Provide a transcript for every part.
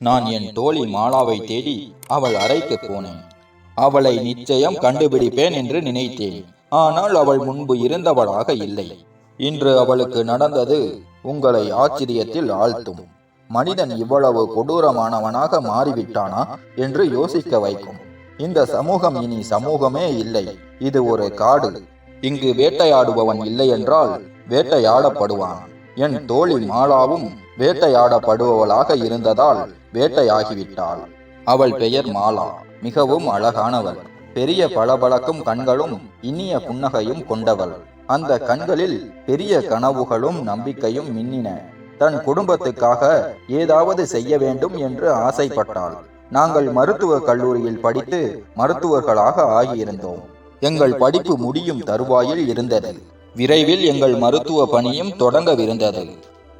நான் என் தோழி மாலாவை தேடி அவள் அறைக்கு போனேன். அவளை நிச்சயம் கண்டுபிடிப்பேன் என்று நினைத்தேன். ஆனால் அவள் முன்பு இருந்தவளாக இல்லை. இன்று அவளுக்கு நடந்தது உங்களை ஆச்சரியத்தில் ஆழ்த்தும். மனிதன் இவ்வளவு கொடூரமானவனாக மாறிவிட்டானா என்று யோசிக்க வைக்கும். இந்த சமூகம் இனி சமூகமே இல்லை. இது ஒரு காடு. இங்கு வேட்டையாடுபவன் இல்லை என்றால் வேட்டையாடப்படுவான். என் தோழி மாலாவும் வேட்டையாடப்படுபவளாக இருந்ததால் வேட்டையாகிவிட்டாள். அவள் பெயர் மாலா. மிகவும் அழகானவள். பெரிய பளபளக்கும் கண்களும் இனிய புன்னகையும் கொண்டவள். அந்த கண்களில் பெரிய கனவுகளும் நம்பிக்கையும் மின்னின. தன் குடும்பத்துக்காக ஏதாவது செய்ய வேண்டும் என்று ஆசைப்பட்டாள். நாங்கள் மருத்துவக் கல்லூரியில் படித்து மருத்துவர்களாக ஆகியிருந்தோம். எங்கள் படிப்பு முடியும் தருவாயில் இருந்தது. விரைவில் எங்கள் மருத்துவ பணியும் தொடங்கவிருந்தது.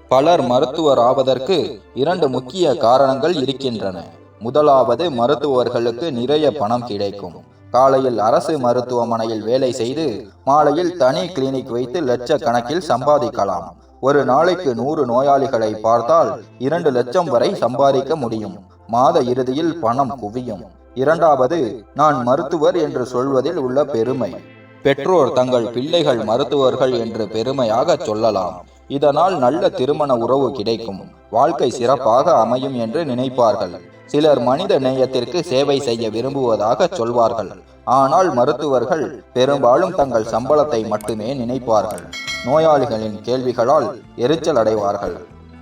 பலர் மருத்துவர் ஆவதற்கு இரண்டு முக்கிய காரணங்கள் இருக்கின்றன. முதலாவது மருத்துவர்களுக்கு நிறைய பணம் கிடைக்கும். காலையில் அரசு மருத்துவமனையில் வேலை செய்து மாலையில் தனி கிளினிக் வைத்து லட்சக்கணக்கில் சம்பாதிக்கலாம். ஒரு நாளைக்கு நூறு நோயாளிகளை பார்த்தால் இரண்டு லட்சம் வரை சம்பாதிக்க முடியும். மாத இறுதியில் பணம் குவியும். இரண்டாவது நான் மருத்துவர் என்று சொல்வதில் உள்ள பெருமை. பெற்றோர் தங்கள் பிள்ளைகள் மருத்துவர்கள் என்று பெருமையாக சொல்லலாம். இதனால் நல்ல திருமண உறவு கிடைக்கும். வாழ்க்கை சிறப்பாக அமையும் என்று நினைப்பார்கள். சிலர் மனித நேயத்திற்கு சேவை செய்ய விரும்புவதாக சொல்வார்கள். ஆனால் மருத்துவர்கள் பெரும்பாலும் தங்கள் சம்பளத்தை மட்டுமே நினைப்பார்கள். நோயாளிகளின் கேள்விகளால் எரிச்சல் அடைவார்கள்.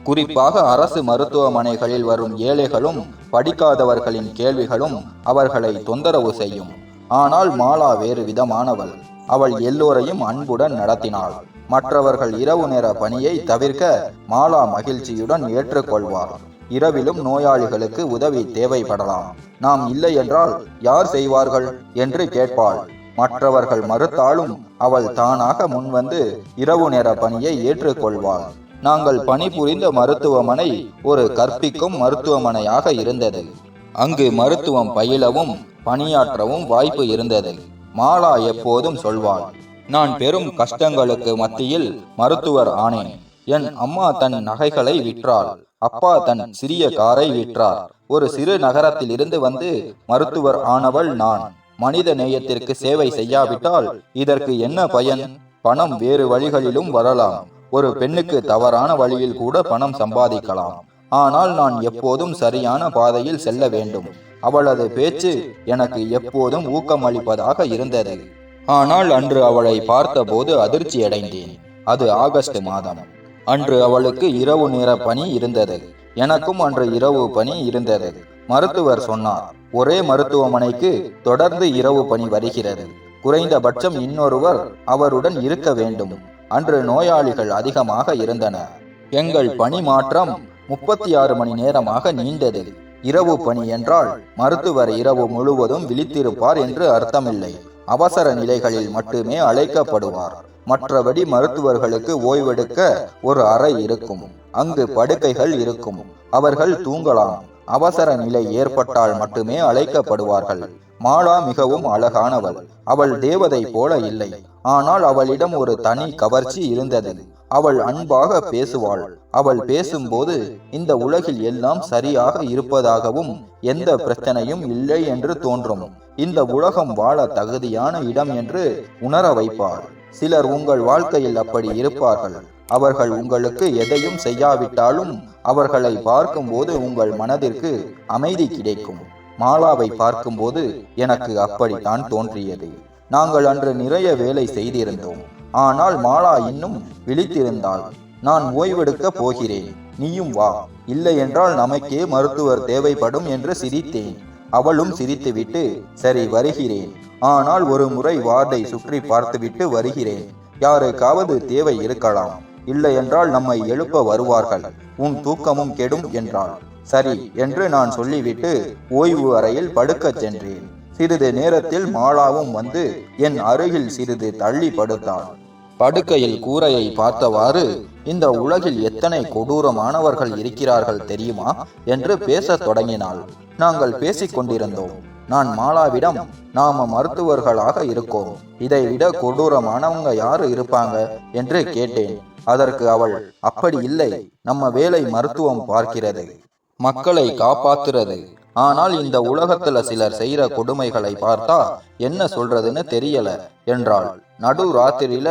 குறிப்பாக அரசு மருத்துவமனைகளில் வரும் ஏழைகளும் படிக்காதவர்களின் கேள்விகளும் அவர்களை தொந்தரவு செய்யும். ஆனால் மாலா வேறு விதமானவள். அவள் எல்லோரையும் அன்புடன் நடத்தினாள். மற்றவர்கள் இரவு நேர பணியை தவிர்க்க மாலா மகிழ்ச்சியுடன் ஏற்றுக்கொள்வார். இரவிலும் நோயாளிகளுக்கு உதவி தேவைப்படலாம். நாம் இல்லை என்றால் யார் செய்வார்கள் என்று கேட்பாள். மற்றவர்கள் மறுத்தாலும் அவள் தானாக முன்வந்து இரவு நேர பணியை ஏற்றுக்கொள்வாள். நாங்கள் பணிபுரிந்த மருத்துவமனை ஒரு கற்பிக்கும் மருத்துவமனையாக இருந்தது. அங்கு மருத்துவம் பயிலவும் பணியாற்றவும் வாய்ப்பு இருந்தது. மாலா எப்போதும் சொல்வாள் நான் பெரும் கஷ்டங்களுக்கு மத்தியில் மருத்துவர் ஆனேன். என் அம்மா தன் நகைகளை விற்றாள். அப்பா தன் சிறிய காரை விற்றார். ஒரு சிறு நகரத்தில் இருந்து வந்து மருத்துவர் ஆனவள் நான். மனித நேயத்திற்கு சேவை செய்யாவிட்டால் இதற்கு என்ன பயன்? பணம் வேறு வழிகளிலும் வரலாம். ஒரு பெண்ணுக்கு தவறான வழியில் கூட பணம் சம்பாதிக்கலாம். ஆனால் நான் எப்போதும் சரியான பாதையில் செல்ல வேண்டும். அவளது பேச்சு எனக்கு எப்போதும் ஊக்கமளிப்பதாக இருந்தது. ஆனால் அன்று அவளை பார்த்தபோது அதிர்ச்சி அடைந்தேன் அது ஆகஸ்ட் மாதம். அன்று அவளுக்கு இரவு நேர பணி இருந்தது. எனக்கும் அன்று இரவு பணி இருந்தது. மருத்துவர் சொன்னார் ஒரே மருத்துவமனைக்கு தொடர்ந்து இரவு பணி வருகிறது. குறைந்தபட்சம் இன்னொருவர் அவருடன் இருக்க வேண்டும். அன்று நோயாளிகள் அதிகமாக இருந்தனர் எங்கள் பணி மாற்றம் முப்பத்தி ஆறு மணி நேரமாக நீண்டது. இரவு பணி என்றால் மருத்துவர் இரவு முழுவதும் விழித்திருப்பார் என்று அர்த்தமில்லை. அவசர நிலைகளில் மட்டுமே அழைக்கப்படுவார். மற்றபடி மருத்துவர்களுக்கு ஓய்வெடுக்க ஒரு அறை இருக்கும். அங்கு படுக்கைகள் இருக்கும். அவர்கள் தூங்கலாம். அவசர நிலை ஏற்பட்டால் மட்டுமே அழைக்கப்படுவார்கள். மாலா மிகவும் அழகானவள். அவள் தேவதை போல இல்லை. ஆனால் அவளிடம் ஒரு தனி கவர்ச்சி இருந்தது. அவள் அன்பாக பேசுவாள். அவள் பேசும்போது இந்த உலகில் எல்லாம் சரியாக இருப்பதாகவும் எந்த பிரச்சனையும் இல்லை என்று தோன்றும். இந்த உலகம் வாழ தகுதியான இடம் என்று உணர வைப்பார். சிலர் உங்கள் வாழ்க்கையில் அப்படி இருப்பார்கள். அவர்கள் உங்களுக்கு எதையும் செய்யாவிட்டாலும் அவர்களை பார்க்கும்போது உங்கள் மனதிற்கு அமைதி கிடைக்கும். மாலாவை பார்க்கும்போது எனக்கு அப்படித்தான் தோன்றியது. நாங்கள் அன்று நிறைய வேலை செய்திருந்தோம். ஆனால் மாலா இன்னும் விழித்திருந்தாள். நான் ஓய்வெடுக்க போகிறேன். நீயும் வா. இல்லை என்றால் நமக்கே மருத்துவர் தேவைப்படும் என்று சிரித்தேன். அவளும் சிரித்துவிட்டு சரி வருகிறேன். ஆனால் ஒரு முறை வார்டை சுற்றி பார்த்துவிட்டு வருகிறேன். யாருக்காவது தேவை இருக்கலாம். இல்லை என்றால் நம்மை எழுப்ப வருவார்கள். உன் தூக்கமும் கெடும் என்றாள். சரி என்று நான் சொல்லிவிட்டு ஓய்வு அறையில் படுக்கச் சென்றேன். சிறிது நேரத்தில் மாலாவும் வந்து என் அருகில் சிறிது தள்ளி படுத்தாள் படுக்கையில் கூரையை பார்த்தவாறு இந்த உலகில் எத்தனை கொடூரமானவர்கள் இருக்கிறார்கள் தெரியுமா? என்று பேசத் தொடங்கினாள். நாங்கள் பேசிக் கொண்டிருந்தோம். நான் மாலாவிடம் நாம மருத்துவர்களாக இருக்கோம். இதை விட கொடூரமானவங்க யாரு இருப்பாங்க? என்று கேட்டேன். அதற்கு அவள் அப்படி இல்லை. நம்ம வேலை மருத்துவம் பார்க்கிறது. மக்களை காப்பாத்துறது. ஆனால் இந்த உலகத்துல சிலர் செய்யற கொடுமைகளை பார்த்தா என்ன சொல்றதுன்னு தெரியல என்றாள். நடு ராத்திரியில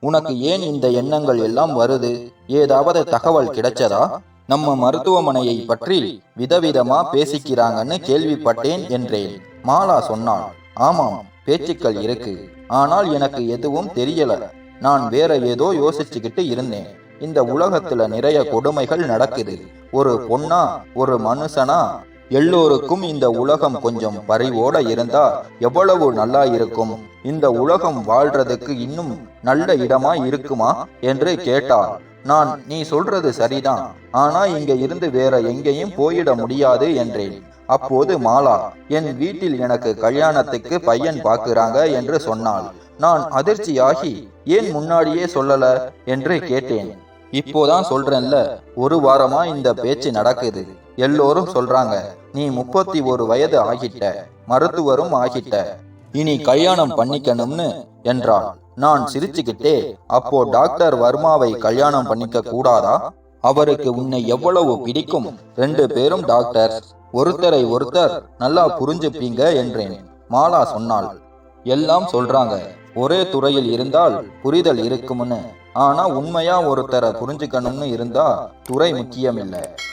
உனக்கு ஏன் இந்த எண்ணங்கள் எல்லாம் வருது? ஏதாவது தகவல் கிடைச்சதா? நம்ம மருத்துவமனையை பற்றி விதவிதமா பேசிக்கிறாங்கன்னு கேள்விப்பட்டேன் என்றேன். மாலா சொன்னாள் ஆமாம் பேச்சுக்கள் இருக்கு. ஆனால் எனக்கு எதுவும் தெரியல. நான் வேற ஏதோ யோசிச்சுக்கிட்டு இருந்தேன். இந்த உலகத்துல நிறைய கொடுமைகள் நடக்குது. ஒரு பொண்ணா ஒரு மனுஷனா எல்லோருக்கும் இந்த உலகம் கொஞ்சம் பறிவோட இருந்தா எவ்வளவு நல்லா இருக்கும். இந்த உலகம் வாழ்றதுக்கு இன்னும் நல்ல இடமா இருக்குமா? என்று கேட்டார் நான் நீ சொல்றது சரிதான். ஆனா இங்க இருந்து வேற எங்கேயும் போயிட முடியாது என்றேன். அப்போது மாலா என் வீட்டில் எனக்கு கல்யாணத்துக்கு பையன் பார்க்கிறாங்க என்று சொன்னாள். நான் அதிர்ச்சியாகி ஏன் முன்னாடியே சொல்லல? என்று கேட்டேன். இப்போதான் சொல்றேன்ல ஒரு வாரமா இந்த பேச்சு நடக்குது. எல்லோரும் சொல்றாங்க நீ முப்பத்தி ஒரு வயது ஆகிட்ட மருத்துவரும் ஆகிட்ட இனி கல்யாணம் பண்ணிக்கணும்னு என்றாள். நான் சிரிச்சுக்கிட்டே அப்போ டாக்டர் வர்மாவை கல்யாணம் பண்ணிக்க கூடாதா? அவருக்கு உன்னை எவ்வளவு பிடிக்கும்? ரெண்டு பேரும் டாக்டர் ஒருத்தரை ஒருத்தர் நல்லா புரிஞ்சுப்பீங்க என்றேன். மாலா சொன்னாள். எல்லாம் சொல்றாங்க. ஒரே துறையில் இருந்தால் புரிதல் இருக்கும்னு. ஆனா உண்மையா ஒருத்தரை புரிஞ்சுக்கணும்னு இருந்தா துறை முக்கியம்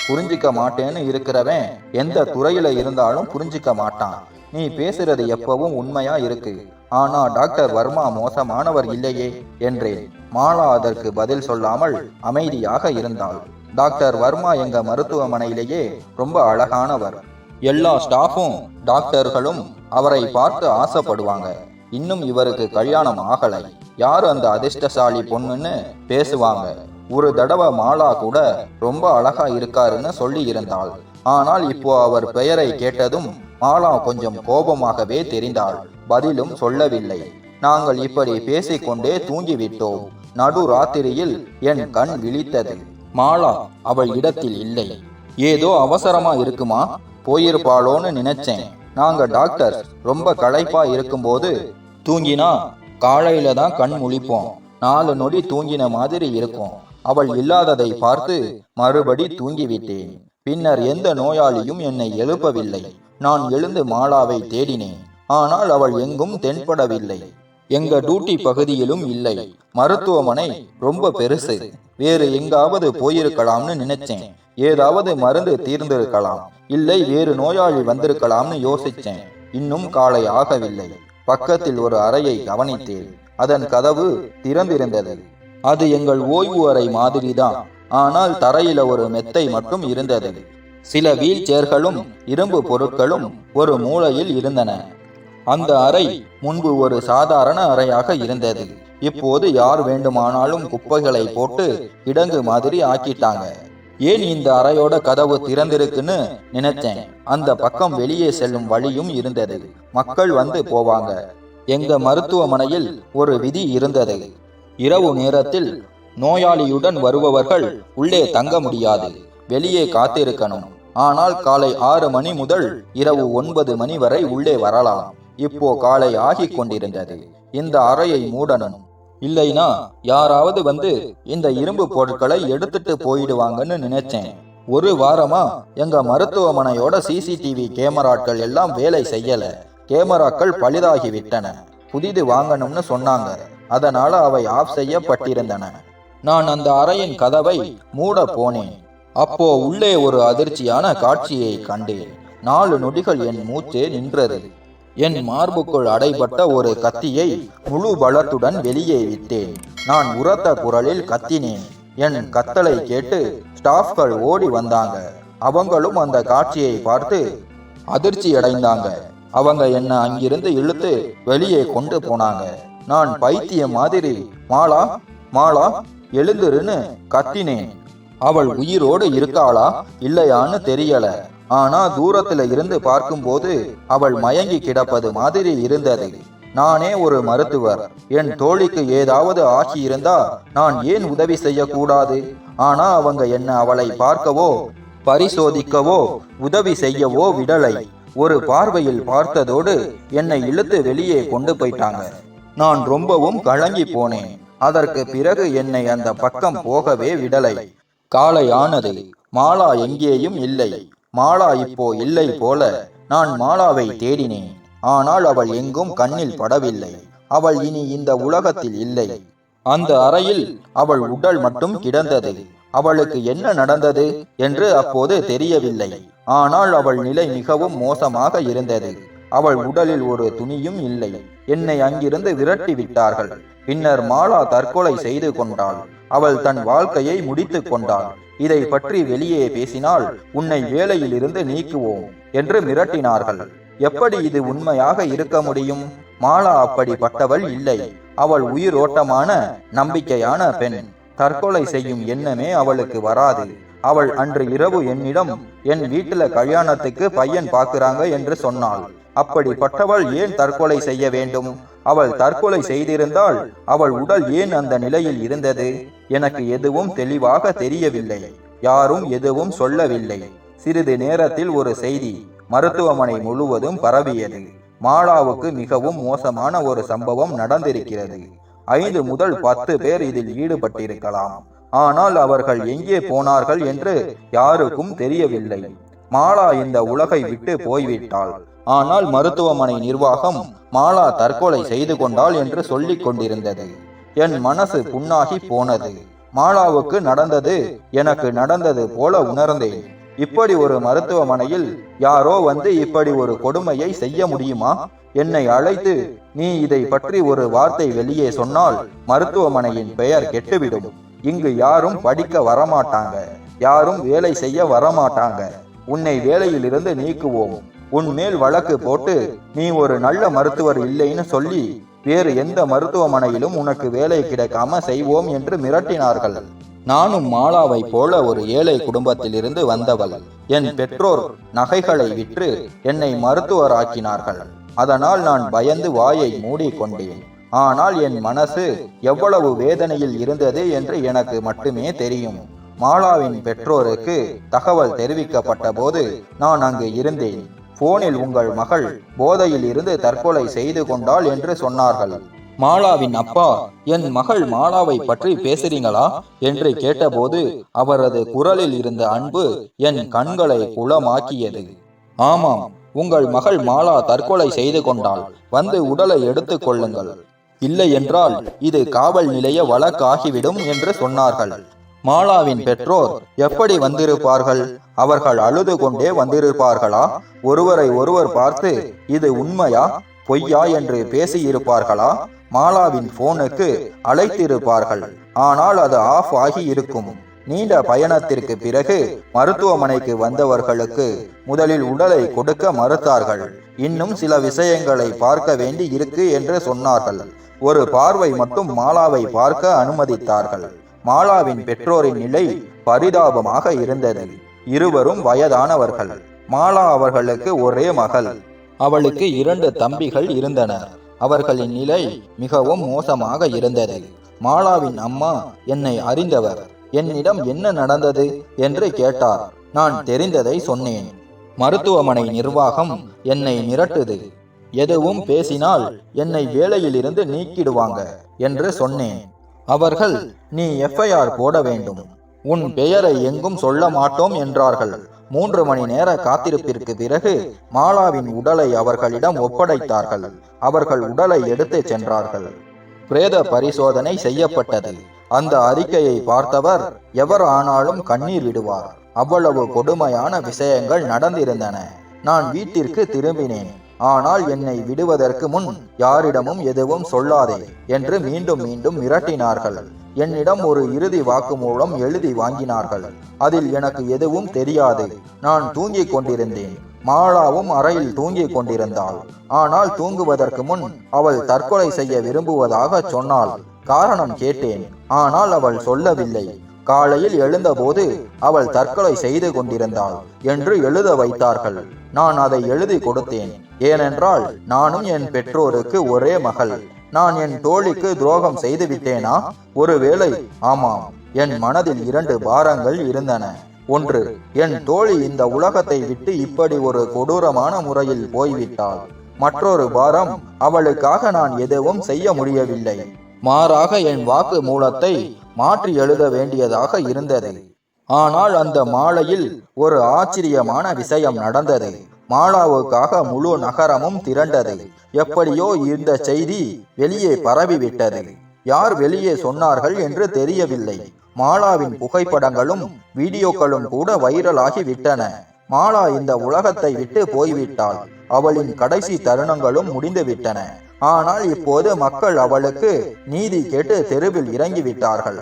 புரிஞ்சிக்க மாட்டேன்னு இருக்கிறவன் எந்த துறையில இருந்தாலும் புரிஞ்சுக்க மாட்டான். நீ பேசுறது எப்பவும் உண்மையா இருக்கு. ஆனா டாக்டர் வர்மா மோசமானவர் இல்லையே என்றேன். மாலா அதற்கு பதில் சொல்லாமல் அமைதியாக இருந்தாள். டாக்டர் வர்மா எங்க மருத்துவமனையிலேயே ரொம்ப அழகானவர். எல்லா ஸ்டாஃபும் டாக்டர்களும் அவரை பார்த்து ஆசைப்படுவாங்க. இன்னும் இவருக்கு கல்யாணம் ஆகலை. யார் அந்த அதிர்ஷ்டசாலி பொண்ணுன்னு பேசுவாங்க? ஒரு தடவை மாலா கூட ரொம்ப அழகா இருக்காருன்னு சொல்லி இருந்தாள். ஆனால் இப்போ அவர் பெயரை கேட்டதும் மாலா கொஞ்சம் கோபமாகவே தெரிந்தாள். பதிலும் சொல்லவில்லை. நாங்கள் இப்படி பேசிக்கொண்டே தூங்கிவிட்டோம். நடு ராத்திரியில் என் கண் விழித்தது. மாலா அவள் இடத்தில் இல்லை. ஏதோ அவசரமா இருக்குமா? போயிருப்பாளோன்னு நினைச்சேன். நாங்க டாக்டர் ரொம்ப களைப்பா இருக்கும்போது தூங்கினா காலையில தான் கண் முழிப்போம். நாலு நொடி தூங்கின மாதிரி இருக்கும். அவள் இல்லாததை பார்த்து மறுபடி தூங்கிவிட்டேன். பின்னர் எந்த நோயாளியும் என்னை எழுப்பவில்லை. நான் எழுந்து மாலாவை தேடினேன். ஆனால் அவள் எங்கும் தென்படவில்லை. எங்க டியூட்டி பகுதியிலும் இல்லை. மருத்துவமனை ரொம்ப பெருசு. வேறு எங்காவது போயிருக்கலாம்னு நினைச்சேன். ஏதாவது மருந்து தீர்ந்திருக்கலாம். இல்லை வேறு நோயாளி வந்திருக்கலாம்னு யோசிச்சேன். இன்னும் காலை ஆகவில்லை. பக்கத்தில் ஒரு அறையை கவனித்தேன். அதன் கதவு திறந்திருந்தது. அது எங்கள் ஓய்வு அறை மாதிரிதான். ஆனால் தரையில ஒரு மெத்தை மட்டும் இருந்தது. சில வீல் சேர்களும் இரும்பு பொருட்களும் ஒரு மூலையில் இருந்தன. அந்த அறை முன்பு ஒரு சாதாரண அறையாக இருந்தது. இப்போது யார் வேண்டுமானாலும் குப்பைகளை போட்டு கிடங்கு மாதிரி ஆக்கிட்டாங்க. ஏன் இந்த அறையோட கதவு திறந்திருக்குன்னு நினைச்சேன் அந்த பக்கம் வெளியே செல்லும் வழியும் இருந்தது. மக்கள் வந்து போவாங்க. எங்க மருத்துவமனையில் ஒரு விதி இருந்தது. இரவு நேரத்தில் நோயாளியுடன் வருபவர்கள் உள்ளே தங்க முடியாது. வெளியே காத்திருக்கணும். ஆனால் காலை ஆறு மணி முதல் இரவு ஒன்பது மணி வரை உள்ளே வரலாம். இப்போ காலை ஆகிக் கொண்டிருந்தது. இந்த அறையை மூடணும். இல்லைனா யாராவது வந்து இந்த இரும்பு பொருட்களை எடுத்துட்டு போயிடுவாங்கன்னு நினைச்சேன். ஒரு வாரமா எங்க மருத்துவமனையோட சிசிடிவி கேமராக்கள் எல்லாம் வேலை செய்யல. கேமராக்கள் பழுதாகி விட்டன புதிது வாங்கணும்னு சொன்னாங்க. அதனால அவை ஆஃப் செய்யப்பட்டிருந்தன. நான் அந்த அறையின் கதவை மூட போனேன். அப்போ உள்ளே ஒரு அதிர்ச்சியான காட்சியை கண்டேன். நாலு நொடிகள் என் மூச்சே நின்றது. என் மார்புக்குள் அடைபட்ட ஒரு கத்தியை முழு பலத்துடன் வெளியே விட்டேன். நான் உரத்த குரலில் கத்தினேன். என் கத்தலை கேட்டு ஸ்டாஃப்கள் ஓடி வந்தாங்க. அவங்களும் அந்த காட்சியை பார்த்து அதிர்ச்சி அடைந்தாங்க. அவங்க என்ன அங்கிருந்து இழுத்து வெளியே கொண்டு போனாங்க. நான் பைத்தியம் மாதிரி மாலா மாலா எழுந்துருன்னு கத்தினேன். அவள் உயிரோடு இருக்காளா? இல்லையான்னு தெரியல. ஆனா தூரத்துல இருந்து பார்க்கும்போது அவள் மயங்கி கிடப்பது மாதிரி இருந்தது. நானே ஒரு மருத்துவர். என் தோழிக்கு ஏதாவது ஆகி இருந்தா நான் ஏன் உதவி செய்யக்கூடாது? ஆனா அவங்க என்ன அவளை பார்க்கவோ பரிசோதிக்கவோ உதவி செய்யவோ விடலை. ஒரு பார்வையில் பார்த்ததோடு என்னை இழுத்து வெளியே கொண்டு போயிட்டாங்க. நான் ரொம்பவும் கலங்கி போனேன். அதற்கு பிறகு என்னை அந்த பக்கம் போகவே விடலை. காலை ஆனது மாலா எங்கேயும் இல்லை. மாலா இப்போ இல்லை போல. நான் மாலாவை தேடினேன். ஆனால் அவள் எங்கும் கண்ணில் படவில்லை. அவள் இனி இந்த உலகத்தில் இல்லை. அந்த அறையில் அவள் உடல் மட்டும் கிடந்தது. அவளுக்கு என்ன நடந்தது என்று அப்போது தெரியவில்லை. ஆனால் அவள் நிலை மிகவும் மோசமாக இருந்தது. அவள் உடலில் ஒரு துணியும் இல்லை. என்னை அங்கிருந்து விரட்டி விட்டார்கள் பின்னர் மாலா தற்கொலை செய்து கொண்டாள். அவள் தன் வாழ்க்கையை முடித்துக் கொண்டாள். இதை பற்றி வெளியே பேசினால் உன்னை வேலையில் இருந்து நீக்குவோம் என்று மிரட்டினார்கள். எப்படி இது உண்மையாக இருக்க முடியும்? மாலா அப்படிப்பட்டவள் இல்லை. அவள் உயிரோட்டமான நம்பிக்கையான பெண். தற்கொலை செய்யும் எண்ணமே அவளுக்கு வராது. அவள் அன்று இரவு என்னிடம் என் வீட்டுல கல்யாணத்துக்கு பையன் பாக்குறாங்க என்று சொன்னாள். அப்படிப்பட்டவள் ஏன் தற்கொலை செய்ய வேண்டும்? அவள் தற்கொலை செய்திருந்தால் அவள் உடல் ஏன் அந்த நிலையில் இருந்தது? எனக்கு எதுவும் தெளிவாக தெரியவில்லை. யாரும் எதுவும் சொல்லவில்லை. சிறிது நேரத்தில் ஒரு செய்தி மருத்துவமனை முழுவதும் பரவியது. மாலாவுக்கு மிகவும் மோசமான ஒரு சம்பவம் நடந்திருக்கிறது. ஐந்து முதல் பத்து பேர் இதில் ஈடுபட்டிருக்கலாம். ஆனால் அவர்கள் எங்கே போனார்கள் என்று யாருக்கும் தெரியவில்லை. மாலா இந்த உலகை விட்டு போய்விட்டாள். ஆனால் மருத்துவமனை நிர்வாகம் மாலா தற்கொலை செய்து கொண்டாள் என்று சொல்லிக் கொண்டிருந்தது. என் மனசு புண்ணாகி போனது. மாலாவுக்கு நடந்தது எனக்கு நடந்தது போல உணர்ந்தேன். இப்படி ஒரு மருத்துவமனையில் யாரோ வந்து இப்படி ஒரு கொடுமையை செய்ய முடியுமா? என்னை அழைத்து நீ இதை பற்றி ஒரு வார்த்தை வெளியே சொன்னால் மருத்துவமனையின் பெயர் கெட்டுவிடும். இங்கு யாரும் படிக்க வரமாட்டாங்க. யாரும் வேலை செய்ய வரமாட்டாங்க. உன்னை வேலையிலிருந்து நீக்குவோம். உன் மேல் வழக்கு போட்டு நீ ஒரு நல்ல மருத்துவர் இல்லைன்னு சொல்லி வேறு எந்த மருத்துவமனையிலும் உனக்கு வேலை கிடைக்காம செய்வோம் என்று மிரட்டினார்கள். நானும் மாலாவை போல ஒரு ஏழை குடும்பத்திலிருந்து வந்தவள். என் பெற்றோர் நகைகளை விற்று என்னை மருத்துவராக்கினார்கள். அதனால் நான் பயந்து வாயை மூடிக்கொண்டேன். ஆனால் என் மனசு எவ்வளவு வேதனையில் இருந்தது என்று எனக்கு மட்டுமே தெரியும். மாலாவின் பெற்றோருக்கு தகவல் தெரிவிக்கப்பட்ட போது நான் அங்கு இருந்தேன். போனில் உங்கள் மகள் போதையில் இருந்து தற்கொலை செய்து கொண்டாள் என்று சொன்னார்கள். மாலாவின் அப்பா என் மகள் மாலாவை பற்றி பேசுறீங்களா? என்று கேட்டபோது அவரது குரலில் இருந்த அன்பு என் கண்களை குளமாக்கியது. ஆமாம் உங்கள் மகள் மாலா தற்கொலை செய்து கொண்டாள். வந்து உடலை எடுத்துக் கொள்ளுங்கள். இல்லை என்றால் இது காவல் நிலைய வழக்காகிவிடும் என்று சொன்னார்கள். மாலாவின் பெற்றோர் எப்படி வந்திருப்பார்கள்? அவர்கள் அழுது கொண்டே வந்திருப்பார்களா? ஒருவரை ஒருவர் பார்த்து இது உண்மையா? பொய்யா? என்று பேசியிருப்பார்களா? மாலாவின் போனுக்கு அழைத்திருப்பார்கள். ஆனால் அது ஆஃப் ஆகி இருக்கும். நீண்ட பயணத்திற்கு பிறகு மருத்துவமனைக்கு வந்தவர்களுக்கு முதலில் உடலை கொடுக்க மறுத்தார்கள். இன்னும் சில விஷயங்களை பார்க்க வேண்டி இருக்கு என்று சொன்னார்கள். ஒரு பார்வை மட்டும் மாலாவை பார்க்க அனுமதித்தார்கள். மாலாவின் பெற்றோரின் நிலை பரிதாபமாக இருந்தது. இருவரும் வயதானவர்கள். மாலா அவர்களுக்கு ஒரே மகள். அவளுக்கு இரண்டு தம்பிகள் இருந்தனர் அவர்களின் நிலை மிகவும் மோசமாக இருந்தது. மாலாவின் அம்மா என்னை அறிந்தவர். என்னிடம் என்ன நடந்தது? என்று கேட்டார். நான் தெரிந்ததை சொன்னேன். மருத்துவமனை நிர்வாகம் என்னை மிரட்டுது. எதுவும் பேசினால் என்னை வேலையிலிருந்து நீக்கிடுவாங்க என்று சொன்னேன். அவர்கள் நீ எஃப்ஐஆர் போட வேண்டும். உன் பெயரை எங்கும் சொல்ல மாட்டோம் என்றார்கள். மூன்று மணி நேர காத்திருப்பிற்கு பிறகு மாலாவின் உடலை அவர்களிடம் ஒப்படைத்தார்கள். அவர்கள் உடலை எடுத்துச் சென்றார்கள். பிரேத பரிசோதனை செய்யப்பட்டது. அந்த அறிக்கையை பார்த்தவர் எவர் ஆனாலும் கண்ணீர் விடுவார். அவ்வளவு கொடுமையான விஷயங்கள் நடந்திருந்தன. நான் வீட்டிற்கு திரும்பினேன். ஆனால் என்னை விடுவதற்கு முன் யாரிடமும் எதுவும் சொல்லாதே என்று மீண்டும் மீண்டும் மிரட்டினார்கள். என்னிடம் ஒரு இறுதி வாக்குமூலம் எழுதி வாங்கினார்கள். அதில் எனக்கு எதுவும் தெரியாது. நான் தூங்கிக் கொண்டிருந்தேன். மாலாவும் அறையில் தூங்கிக் கொண்டிருந்தாள். ஆனால் தூங்குவதற்கு முன் அவள் தற்கொலை செய்ய விரும்புவதாக சொன்னாள். காரணம் கேட்டேன். ஆனால் அவள் சொல்லவில்லை. காலையில் எழுந்தபோது அவள் தற்கொலை செய்து கொண்டிருந்தாள் என்று எழுத வைத்தார்கள். நான் அதை எழுதி கொடுத்தேன். ஏனென்றால் நானும் என் பெற்றோருக்கு ஒரே மகள். நான் என் தோழிக்கு துரோகம் செய்து விட்டேனா? ஒருவேளை ஆமாம். என் மனதில் இரண்டு பாரங்கள் இருந்தன. ஒன்று என் தோழி இந்த உலகத்தை விட்டு இப்படி ஒரு கொடூரமான முறையில் போய்விட்டாள். மற்றொரு பாரம் அவளுக்காக நான் எதுவும் செய்ய முடியவில்லை. மாறாக என் வாக்கு மூலத்தை மாற்றி எழுத வேண்டியதாக இருந்தது. ஆனால் அந்த மாலையில் ஒரு ஆச்சரியமான விஷயம் நடந்தது. மாலாவுக்காக முழு நகரமும் திரண்டது. எப்படியோ இந்த செய்தி வெளியே பரவிவிட்டது. யார் வெளியே சொன்னார்கள் என்று தெரியவில்லை. மாலாவின் புகைப்படங்களும் வீடியோக்களும் கூட வைரலாகி விட்டன மாலா இந்த உலகத்தை விட்டு போய்விட்டாள். அவளின் கடைசி தருணங்களும் முடிந்துவிட்டன. ஆனால் இப்போது மக்கள் அவளுக்கு நீதி கேட்டு தெருவில் இறங்கிவிட்டார்கள்.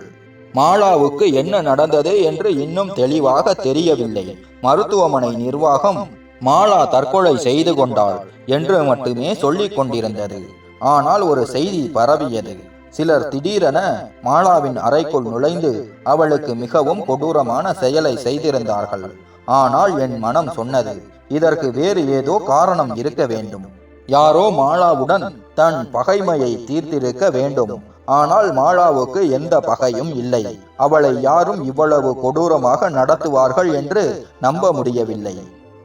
மாலாவுக்கு என்ன நடந்தது என்று இன்னும் தெளிவாக தெரியவில்லை. மருத்துவமனை நிர்வாகம் மாலா தற்கொலை செய்து கொண்டாள் என்று மட்டுமே சொல்லிக் கொண்டிருந்தது. ஆனால் ஒரு செய்தி பரவியது. சிலர் திடீரென மாலாவின் அறைக்குள் நுழைந்து அவளுக்கு மிகவும் கொடூரமான செயலை செய்திருந்தார்கள். ஆனால் என் மனம் சொன்னது இதற்கு வேறு ஏதோ காரணம் இருக்க வேண்டும். யாரோ மாலாவுடன் தன் பகைமையை தீர்த்திருக்க வேண்டும். ஆனால் மாலாவுக்கு எந்த பகையும் இல்லை. அவளை யாரும் இவ்வளவு கொடூரமாக நடத்துவார்கள் என்று நம்ப முடியவில்லை.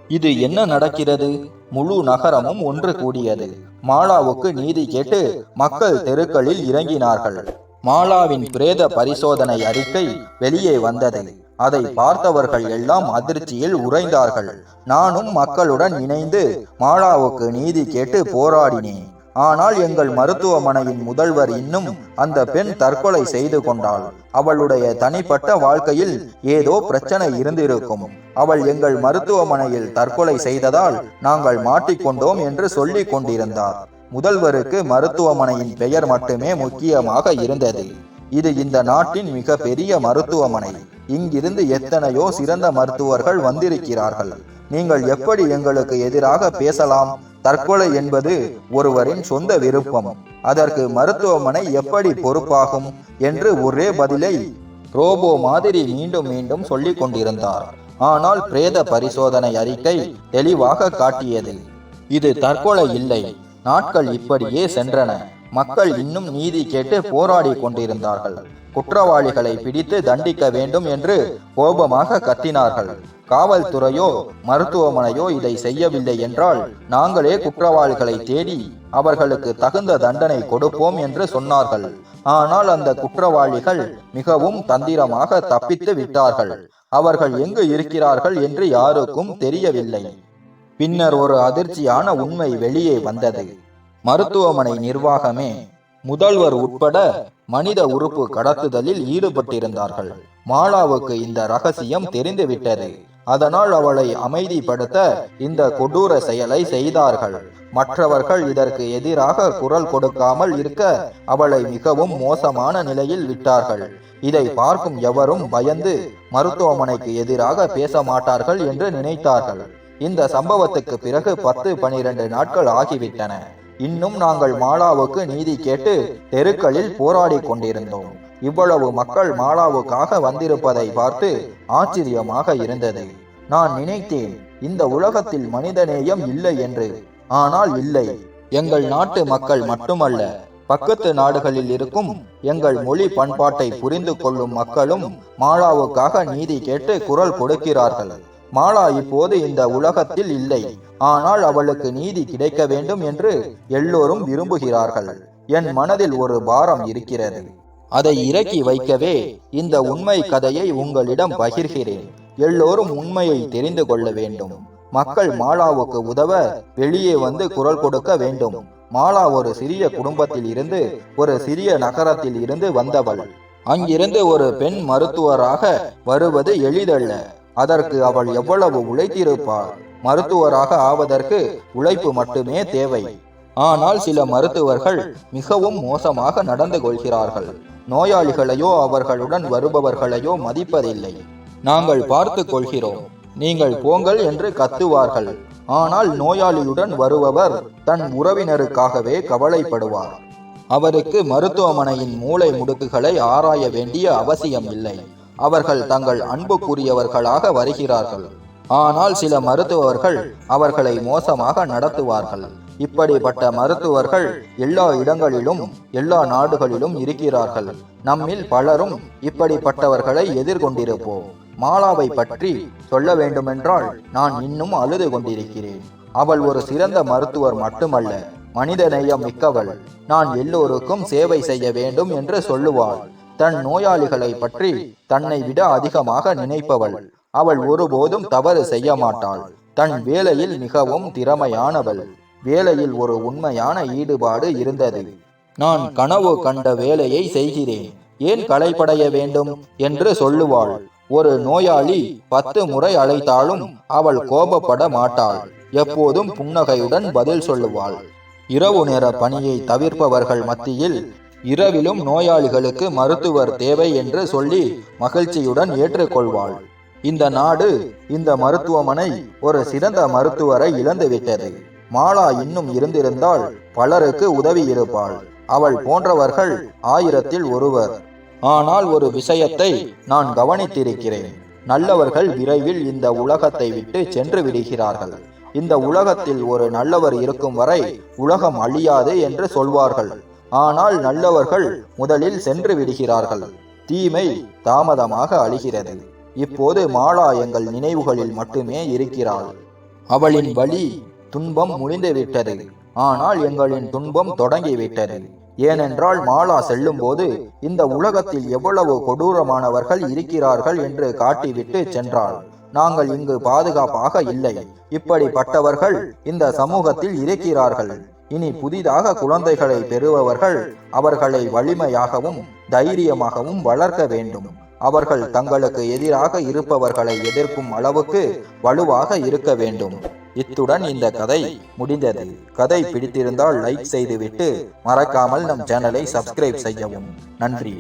இது என்ன நடக்கிறது? முழு நகரமும் ஒன்று கூடியது. மாலாவுக்கு நீதி கேட்டு மக்கள் தெருக்களில் இறங்கினார்கள். மாலாவின் பிரேத பரிசோதனை அறிக்கை வெளியே வந்தது. அதை பார்த்தவர்கள் எல்லாம் அதிர்ச்சியில் உறைந்தார்கள். நானும் மக்களுடன் இணைந்து மாலாவுக்கு நீதி கேட்டு போராடினேன். ஆனால் எங்கள் மருத்துவமனையின் முதல்வர் இன்னும் அந்த பெண் தற்கொலை செய்து கொண்டாள். அவளுடைய தனிப்பட்ட வாழ்க்கையில் ஏதோ பிரச்சனை இருந்திருக்கும். அவள் எங்கள் மருத்துவமனையில் தற்கொலை செய்ததால் நாங்கள் மாட்டிக்கொண்டோம் என்று சொல்லிக் கொண்டிருந்தார். முதல்வருக்கு மருத்துவமனையின் பெயர் மட்டுமே முக்கியமாக இருந்தது. இது இந்த நாட்டின் மிக பெரிய மருத்துவமனை. இங்கிருந்து எத்தனையோ சிறந்த மருத்துவர்கள் வந்திருக்கிறார்கள். நீங்கள் எப்படி எங்களுக்கு எதிராக பேசலாம்? தற்கொலை என்பது ஒருவரின் சொந்த விருப்பம். அதற்கு மருத்துவமனை எப்படி பொறுப்பாகும்? என்று ஒரே பதிலை ரோபோ மாதிரி மீண்டும் மீண்டும் சொல்லிக் கொண்டிருந்தார். ஆனால் பிரேத பரிசோதனை அறிக்கை தெளிவாக காட்டியது இது தற்கொலை இல்லை. நாட்கள் இப்படியே சென்றன. மக்கள் இன்னும் நீதி கேட்டு போராடி கொண்டிருந்தார்கள். குற்றவாளிகளை பிடித்து தண்டிக்க வேண்டும் என்று கோபமாக கத்தினார்கள். காவல்துறையோ மருத்துவமனையோ இதை செய்யவில்லை என்றால் நாங்களே குற்றவாளிகளை தேடி அவர்களுக்கு தகுந்த தண்டனை கொடுப்போம் என்று சொன்னார்கள். ஆனால் அந்த குற்றவாளிகள் மிகவும் தந்திரமாக தப்பித்து விட்டார்கள். அவர்கள் எங்கு இருக்கிறார்கள் என்று யாருக்கும் தெரியவில்லை. பின்னர் ஒரு அதிர்ச்சியான உண்மை வெளியே வந்தது. மருத்துவமனை நிர்வாகமே முதல்வர் உட்பட மனித உறுப்பு கடத்துதலில் ஈடுபட்டிருந்தார்கள். மாலாவுக்கு இந்த ரகசியம் தெரிந்துவிட்டது. அதனால் அவளை அமைதிப்படுத்த இந்த கொடூர செயலை செய்தார்கள். மற்றவர்கள் இதற்கு எதிராக குரல் கொடுக்காமல் இருக்க அவளை மிகவும் மோசமான நிலையில் விட்டார்கள். இதை பார்க்கும் எவரும் பயந்து மருத்துவமனைக்கு எதிராக பேச மாட்டார்கள் என்று நினைத்தார்கள். இந்த சம்பவத்துக்கு பிறகு பத்து பனிரெண்டு நாட்கள் ஆகிவிட்டன. இன்னும் நாங்கள் மாலாவுக்கு நீதி கேட்டு தெருக்களில் போராடி கொண்டிருந்தோம். இவ்வளவு மக்கள் மாலாவுக்காக வந்திருப்பதை பார்த்து ஆச்சரியமாக இருந்தது. நான் நினைத்தேன் இந்த உலகத்தில் மனிதநேயம் இல்லை என்று. ஆனால் இல்லை எங்கள் நாட்டு மக்கள் மட்டுமல்ல. பக்கத்து நாடுகளில் இருக்கும் எங்கள் மொழி பண்பாட்டை புரிந்து கொள்ளும் மக்களும் மாலாவுக்காக நீதி கேட்டு குரல் கொடுக்கிறார்கள். மாலா இப்போது இந்த உலகத்தில் இல்லை. ஆனால் அவளுக்கு நீதி கிடைக்க வேண்டும் என்று எல்லோரும் விரும்புகிறார்கள். என் மனதில் ஒரு பாரம் இருக்கிறது. அதை இறக்கி வைக்கவே இந்த உண்மை கதையை உங்களிடம் பகிர்கிறேன். எல்லோரும் உண்மையை தெரிந்து கொள்ள வேண்டும். மக்கள் மாலாவுக்கு உதவ வெளியே வந்து குரல் கொடுக்க வேண்டும். மாலா ஒரு சிறிய குடும்பத்தில் இருந்து ஒரு சிறிய நகரத்தில் இருந்து வந்தவள். அங்கிருந்து ஒரு பெண் மருத்துவராக வருவது எளிதல்ல. அதற்கு அவள் எவ்வளவு உழைத்திருப்பாள்? மருத்துவராக ஆவதற்கு உழைப்பு மட்டுமே தேவை. ஆனால் சில மருத்துவர்கள் மிகவும் மோசமாக நடந்து கொள்கிறார்கள். நோயாளிகளையோ அவர்களுடன் வருபவர்களையோ மதிப்பதில்லை. நாங்கள் பார்த்து கொள்கிறோம். நீங்கள் போங்கள் என்று கத்துவார்கள். ஆனால் நோயாளியுடன் வருபவர் தன் உறவினருக்காகவே கவலைப்படுவார். அவருக்கு மருத்துவமனையின் மூளை முடுக்குகளை ஆராய வேண்டிய அவசியம் இல்லை. அவர்கள் தங்கள் அன்புக்குரியவர்களாக வருகிறார்கள். ஆனால் சில மருத்துவர்கள் அவர்களை மோசமாக நடத்துவார்கள். இப்படிப்பட்ட மருத்துவர்கள் எல்லா இடங்களிலும் எல்லா நாடுகளிலும் இருக்கிறார்கள். நம்மில் பலரும் இப்படிப்பட்டவர்களை எதிர்கொண்டிருப்போம். மாலாவை பற்றி சொல்ல வேண்டுமென்றால் நான் இன்னும் அழுது கொண்டிருக்கிறேன். அவள் ஒரு சிறந்த மருத்துவர் மட்டுமல்ல மனிதநேயம் மிக்கவள் நான் எல்லோருக்கும் சேவை செய்ய வேண்டும் என்று சொல்லுவாள். தன் நோயாளிகளை பற்றி தன்னை விட அதிகமாக நினைப்பவள். அவள் ஒருபோதும் தவறு செய்ய மாட்டாள். தன் வேலையில் மிகவும் திறமையானவள். வேலையில் ஒரு உண்மையான ஈடுபாடு இருந்தது. நான் கனவு கண்ட வேலையை செய்கிறேன். ஏன் களைப்படைய வேண்டும்? என்று சொல்லுவாள். ஒரு நோயாளி பத்து முறை அழைத்தாலும் அவள் கோபப்பட மாட்டாள். எப்போதும் புன்னகையுடன் பதில் சொல்லுவாள். இரவு நேர பணியை தவிர்ப்பவர்கள் மத்தியில் இரவிலும் நோயாளிகளுக்கு மருத்துவர் தேவை என்று சொல்லி மகிழ்ச்சியுடன் ஏற்றுக்கொள்வாள். இந்த நாடு இந்த மருத்துவமனை ஒரு சிறந்த மருத்துவரை இழந்துவிட்டது. மாலா இன்னும் இருந்திருந்தால் பலருக்கு உதவி இருப்பாள். அவள் போன்றவர்கள் ஆயிரத்தில் ஒருவர். ஆனால் ஒரு விஷயத்தை நான் கவனித்திருக்கிறேன். நல்லவர்கள் விரைவில் இந்த உலகத்தை விட்டு சென்று விடுகிறார்கள். இந்த உலகத்தில் ஒரு நல்லவர் இருக்கும் வரை உலகம் அழியாது என்று சொல்வார்கள். ஆனால் நல்லவர்கள் முதலில் சென்று விடுகிறார்கள். தீமை தாமதமாக அழிகிறது. இப்போது மாலா எங்கள் நினைவுகளில் மட்டுமே இருக்கிறாள். அவளின் வழி துன்பம் முடிந்துவிட்டது ஆனால் எங்களின் துன்பம் தொடங்கிவிட்டது. ஏனென்றால் மாலா செல்லும்போது இந்த உலகத்தில் எவ்வளவு கொடூரமானவர்கள் இருக்கிறார்கள் என்று காட்டிவிட்டு சென்றாள். நாங்கள் இங்கு பாதுகாப்பாக இல்லை. இப்படிப்பட்டவர்கள் இந்த சமூகத்தில் இருக்கிறார்கள். இனி புதிதாக குழந்தைகளை பெறுபவர்கள் அவர்களை வலிமையாகவும் தைரியமாகவும் வளர்க்க வேண்டும். அவர்கள் தங்களுக்கு எதிராக இருப்பவர்களை எதிர்க்கும் அளவுக்கு வலுவாக இருக்க வேண்டும். இத்துடன் இந்த கதை முடிந்தது. கதை பிடித்திருந்தால் லைக் செய்துவிட்டு மறக்காமல் நம் சேனலை சப்ஸ்கிரைப் செய்யவும். நன்றி.